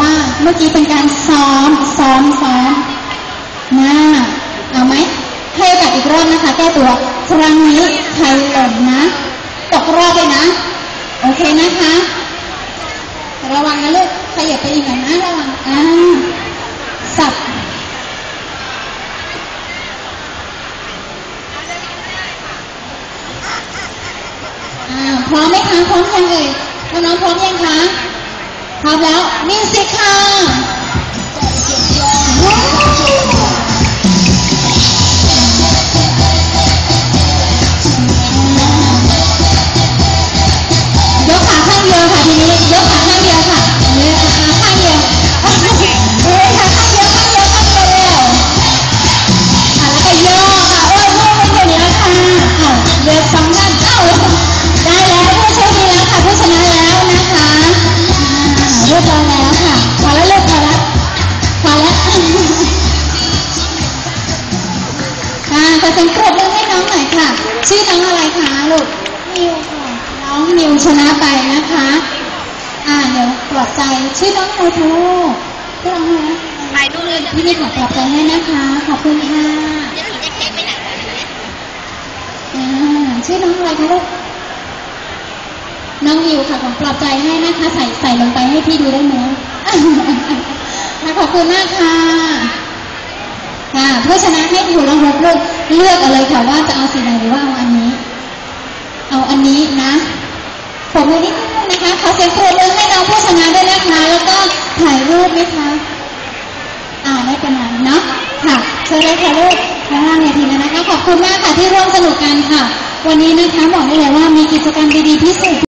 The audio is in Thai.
ว่าเมื่อกี้เป็นการซ้อม ซ้อม ซ้อมนะเอาไหมให้โอกาสอีกรอบนะคะ แก้ตัวครั้งนี้ใครหล่นนะ ตกรอบเลยนะ โอเคนะคะระวังนะลูกขยับไปอีกหน่อยนะระวังอ่าสับพร้อมไหมคะพร้อมยังเอ่ยน้องๆพร้อมยังคะ พร้อมแล้วมิวสิกค่ะ ชื่อน้องอะไรคะลูกมิวค่ะน้องมิวชนะไปนะคะ อ่าเดี๋ยวปลอบใจชื่อน้องอะไรคะลูกชื่อน้องอะไรนะถ่ายรูปเลยพี่นี่ขอปลอบใจให้นะคะ ขอบคุณค่ะจะถือจะเค้กไปไหนอ่าชื่อน้องอะไรคะลูกน้องมิวค่ะผมปลอบใจให้นะคะ ใส่ใส่ลงไปให้พี่ดูได้ไหมค่ะขอบคุณมากค่ะค่ะผู้ชนะให้ถูกแล้วลูก เลือกเอาเลยค่ะว่าจะเอาสีไหนหรือว่าเอาอันนี้ เอาอันนี้นะผมมือนิดนึงนะคะขอเสียงปรบมือให้น้องผู้ชนะด้วยนะคะแล้วก็ถ่ายรูปไหมคะอ่าไม่เป็นไรเนาะค่ะเชิญเลยค่ะลูกข้างล่างเวทีแล้วนะคะขอบคุณมากค่ะที่ร่วมสนุกกันค่ะ วันนี้นะคะบอกได้เลยว่ามีกิจกรรมดีๆพิเศษ